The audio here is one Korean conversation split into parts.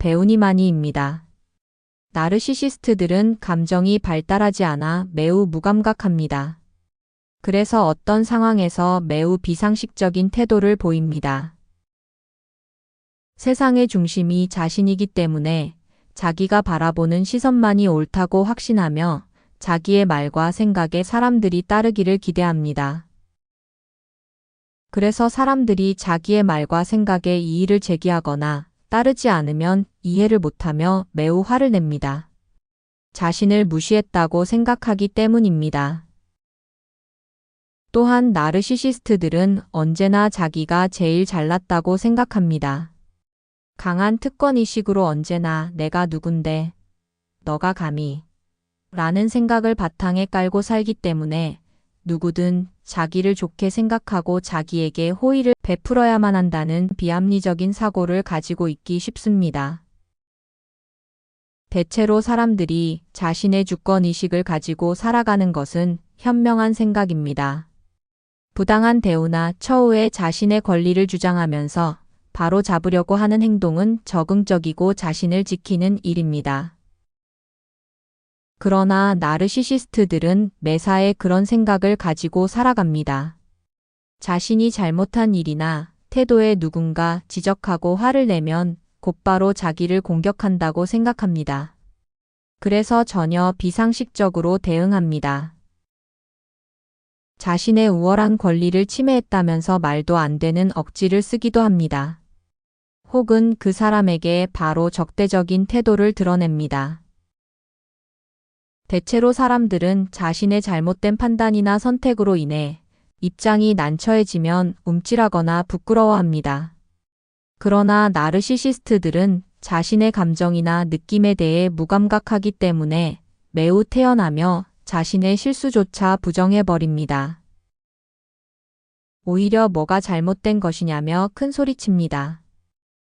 배우니마니입니다. 나르시시스트들은 감정이 발달하지 않아 매우 무감각합니다. 그래서 어떤 상황에서 매우 비상식적인 태도를 보입니다. 세상의 중심이 자신이기 때문에 자기가 바라보는 시선만이 옳다고 확신하며 자기의 말과 생각에 사람들이 따르기를 기대합니다. 그래서 사람들이 자기의 말과 생각에 이의를 제기하거나 따르지 않으면 이해를 못하며 매우 화를 냅니다. 자신을 무시했다고 생각하기 때문입니다. 또한 나르시시스트들은 언제나 자기가 제일 잘났다고 생각합니다. 강한 특권의식으로 언제나 내가 누군데, 너가 감히, 라는 생각을 바탕에 깔고 살기 때문에 누구든 자기를 좋게 생각하고 자기에게 호의를 베풀어야만 한다는 비합리적인 사고를 가지고 있기 쉽습니다. 대체로 사람들이 자신의 주권의식을 가지고 살아가는 것은 현명한 생각입니다. 부당한 대우나 처우에 자신의 권리를 주장하면서 바로 잡으려고 하는 행동은 적응적이고 자신을 지키는 일입니다. 그러나 나르시시스트들은 매사에 그런 생각을 가지고 살아갑니다. 자신이 잘못한 일이나 태도에 누군가 지적하고 화를 내면 곧바로 자기를 공격한다고 생각합니다. 그래서 전혀 비상식적으로 대응합니다. 자신의 우월한 권리를 침해했다면서 말도 안 되는 억지를 쓰기도 합니다. 혹은 그 사람에게 바로 적대적인 태도를 드러냅니다. 대체로 사람들은 자신의 잘못된 판단이나 선택으로 인해 입장이 난처해지면 움찔하거나 부끄러워합니다. 그러나 나르시시스트들은 자신의 감정이나 느낌에 대해 무감각하기 때문에 매우 태연하며 자신의 실수조차 부정해버립니다. 오히려 뭐가 잘못된 것이냐며 큰 소리칩니다.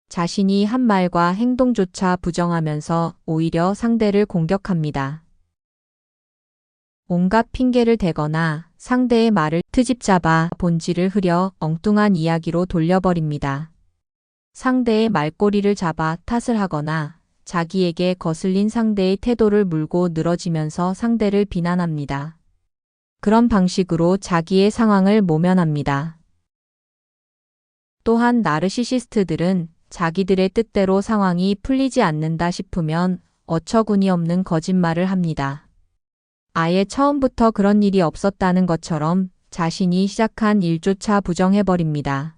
자신이 한 말과 행동조차 부정하면서 오히려 상대를 공격합니다. 온갖 핑계를 대거나 상대의 말을 트집 잡아 본질을 흐려 엉뚱한 이야기로 돌려버립니다. 상대의 말꼬리를 잡아 탓을 하거나 자기에게 거슬린 상대의 태도를 물고 늘어지면서 상대를 비난합니다. 그런 방식으로 자기의 상황을 모면합니다. 또한 나르시시스트들은 자기들의 뜻대로 상황이 풀리지 않는다 싶으면 어처구니 없는 거짓말을 합니다. 아예 처음부터 그런 일이 없었다는 것처럼 자신이 시작한 일조차 부정해버립니다.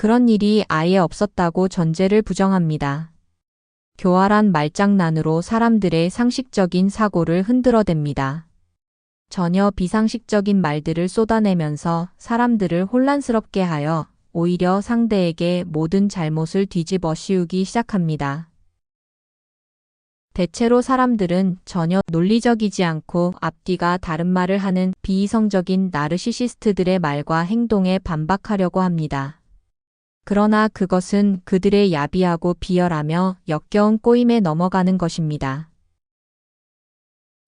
그런 일이 아예 없었다고 전제를 부정합니다. 교활한 말장난으로 사람들의 상식적인 사고를 흔들어댑니다. 전혀 비상식적인 말들을 쏟아내면서 사람들을 혼란스럽게 하여 오히려 상대에게 모든 잘못을 뒤집어 씌우기 시작합니다. 대체로 사람들은 전혀 논리적이지 않고 앞뒤가 다른 말을 하는 비이성적인 나르시시스트들의 말과 행동에 반박하려고 합니다. 그러나 그것은 그들의 야비하고 비열하며 역겨운 꼬임에 넘어가는 것입니다.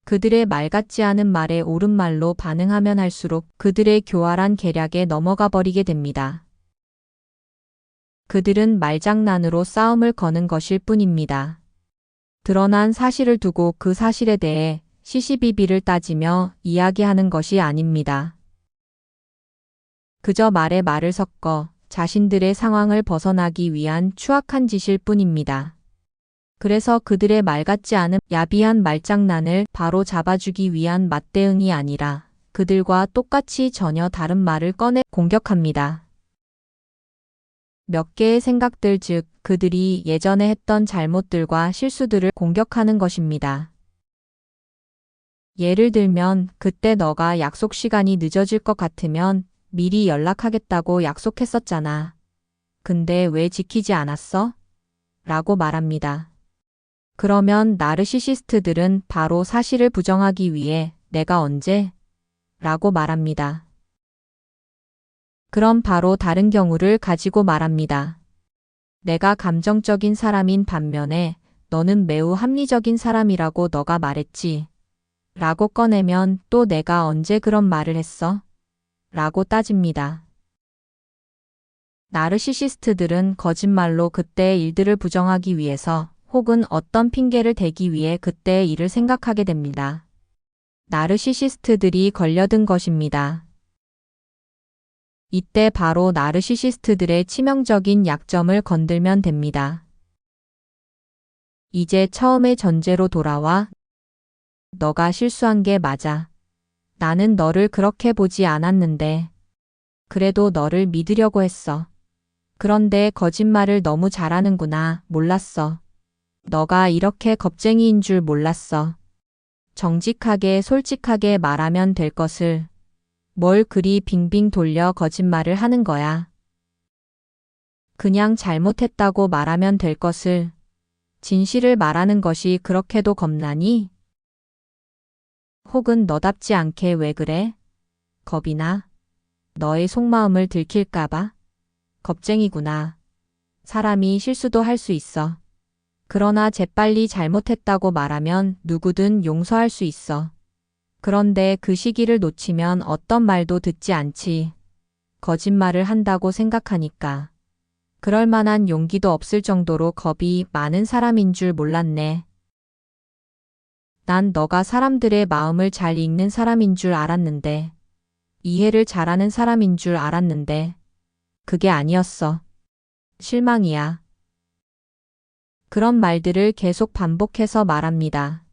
그들의 말 같지 않은 말에 옳은 말로 반응하면 할수록 그들의 교활한 계략에 넘어가 버리게 됩니다. 그들은 말장난으로 싸움을 거는 것일 뿐입니다. 드러난 사실을 두고 그 사실에 대해 시시비비를 따지며 이야기하는 것이 아닙니다. 그저 말에 말을 섞어 자신들의 상황을 벗어나기 위한 추악한 짓일 뿐입니다. 그래서 그들의 말 같지 않은 야비한 말장난을 바로 잡아주기 위한 맞대응이 아니라 그들과 똑같이 전혀 다른 말을 꺼내 공격합니다. 몇 개의 생각들 즉 그들이 예전에 했던 잘못들과 실수들을 공격하는 것입니다. 예를 들면 그때 너가 약속 시간이 늦어질 것 같으면 미리 연락하겠다고 약속했었잖아. 근데 왜 지키지 않았어? 라고 말합니다. 그러면 나르시시스트들은 바로 사실을 부정하기 위해 내가 언제? 라고 말합니다. 그럼 바로 다른 경우를 가지고 말합니다. 내가 감정적인 사람인 반면에 너는 매우 합리적인 사람이라고 너가 말했지. 라고 꺼내면 또 내가 언제 그런 말을 했어? 라고 따집니다. 나르시시스트들은 거짓말로 그때의 일들을 부정하기 위해서 혹은 어떤 핑계를 대기 위해 그때의 일을 생각하게 됩니다. 나르시시스트들이 걸려든 것입니다. 이때 바로 나르시시스트들의 치명적인 약점을 건들면 됩니다. 이제 처음의 전제로 돌아와 너가 실수한 게 맞아. 나는 너를 그렇게 보지 않았는데. 그래도 너를 믿으려고 했어. 그런데 거짓말을 너무 잘하는구나. 몰랐어. 너가 이렇게 겁쟁이인 줄 몰랐어. 정직하게 솔직하게 말하면 될 것을 뭘 그리 빙빙 돌려 거짓말을 하는 거야. 그냥 잘못했다고 말하면 될 것을 진실을 말하는 것이 그렇게도 겁나니? 혹은 너답지 않게 왜 그래? 겁이나? 너의 속마음을 들킬까봐? 겁쟁이구나. 사람이 실수도 할 수 있어. 그러나 재빨리 잘못했다고 말하면 누구든 용서할 수 있어. 그런데 그 시기를 놓치면 어떤 말도 듣지 않지. 거짓말을 한다고 생각하니까. 그럴 만한 용기도 없을 정도로 겁이 많은 사람인 줄 몰랐네. 난 너가 사람들의 마음을 잘 읽는 사람인 줄 알았는데, 이해를 잘하는 사람인 줄 알았는데, 그게 아니었어. 실망이야. 그런 말들을 계속 반복해서 말합니다.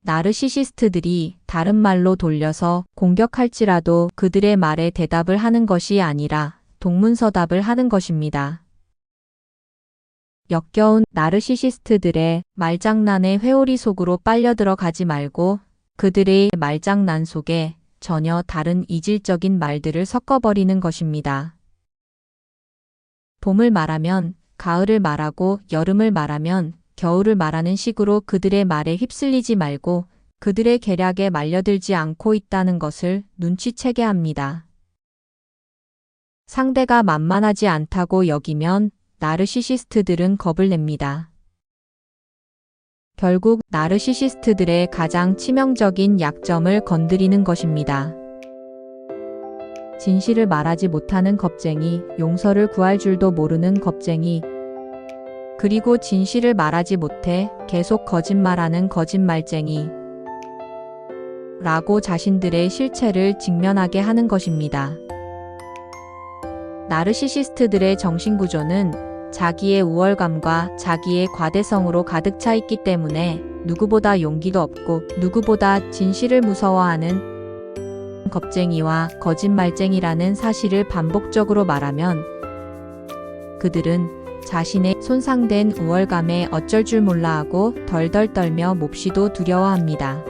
나르시시스트들이 다른 말로 돌려서 공격할지라도 그들의 말에 대답을 하는 것이 아니라 동문서답을 하는 것입니다. 역겨운 나르시시스트들의 말장난의 회오리 속으로 빨려 들어 가지 말고 그들의 말장난 속에 전혀 다른 이질적인 말들을 섞어버리는 것입니다. 봄을 말하면 가을을 말하고 여름을 말하면 겨울을 말하는 식으로 그들의 말에 휩쓸리지 말고 그들의 계략에 말려들지 않고 있다는 것을 눈치채게 합니다. 상대가 만만하지 않다고 여기면 나르시시스트들은 겁을 냅니다. 결국 나르시시스트들의 가장 치명적인 약점을 건드리는 것입니다. 진실을 말하지 못하는 겁쟁이, 용서를 구할 줄도 모르는 겁쟁이, 그리고 진실을 말하지 못해 계속 거짓말하는 거짓말쟁이, 라고 자신들의 실체를 직면하게 하는 것입니다. 나르시시스트들의 정신구조는 자기의 우월감과 자기의 과대성으로 가득 차 있기 때문에 누구보다 용기도 없고 누구보다 진실을 무서워하는 겁쟁이와 거짓말쟁이라는 사실을 반복적으로 말하면 그들은 자신의 손상된 우월감에 어쩔 줄 몰라 하고 덜덜 떨며 몹시도 두려워합니다.